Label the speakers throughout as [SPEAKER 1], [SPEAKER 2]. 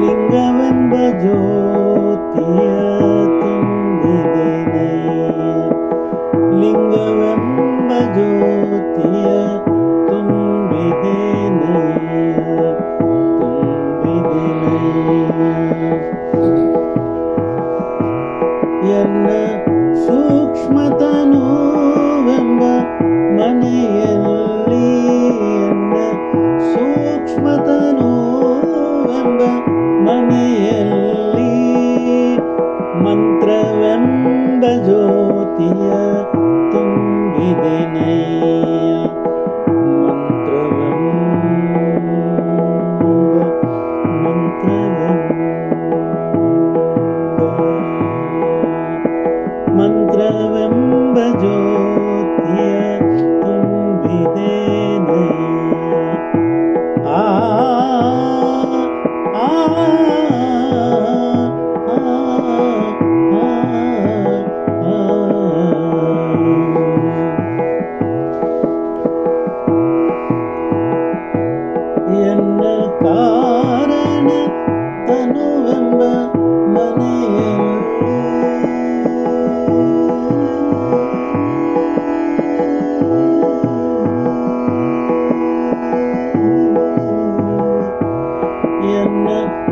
[SPEAKER 1] ಲಿಂಗವೆಂಬ ಜ್ಯೋತಿಯ ತುಂಬಿದೆ ಲಿಂಗವೆಂಬ ಜ್ಯೋತಿಯ ಸೂಕ್ಷ್ಮತನುವೆಂಬ ಮನೆಯಲ್ಲಿ ಎನ್ನ ಸೂಕ್ಷ್ಮತನುವೆಂಬ ಮನೆಯಲ್ಲಿ ಮಂತ್ರವೆಂಬ ಜ್ಯೋತಿಯ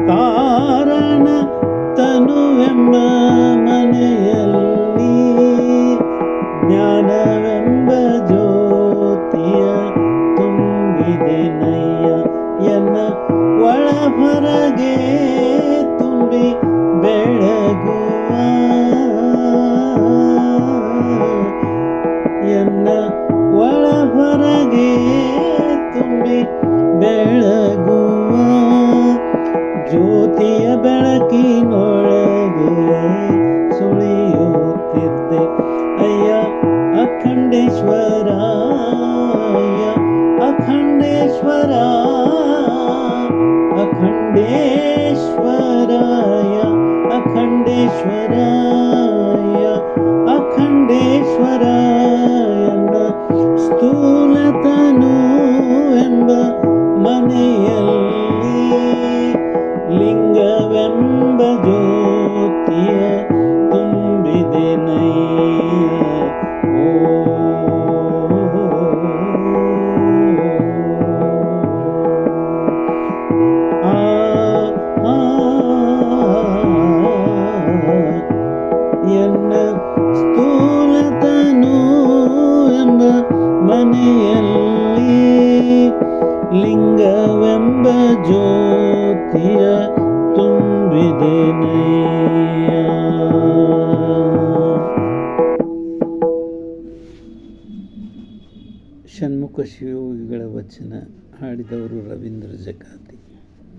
[SPEAKER 1] ಕಾರಣ ತನುವೆಂಬ ಮನೆಯಲ್ಲಿ ಜ್ಞಾನವೆಂಬ ಜ್ಯೋತಿಯ ತುಂಬಿದೆ ನಯ್ಯ ಎನ್ನ ಒಳ ಹೊರಗೆ ತುಂಬಿ ಬೆಳಗುವ अखण्डेश्वराय अखण्डेश्वरा अखण्डेश्वराय अखण्डेश्वर ಲಿಂಗವೆಂಬ ಜ್ಯೋತಿಯ ತುಂಬಿದೆನಯ್ಯ ಷಣ್ಮುಖ ಶಿವಯೋಗಿಗಳ ವಚನ ಹಾಡಿದವರು ರವೀಂದ್ರ ಜಕಾತಿ.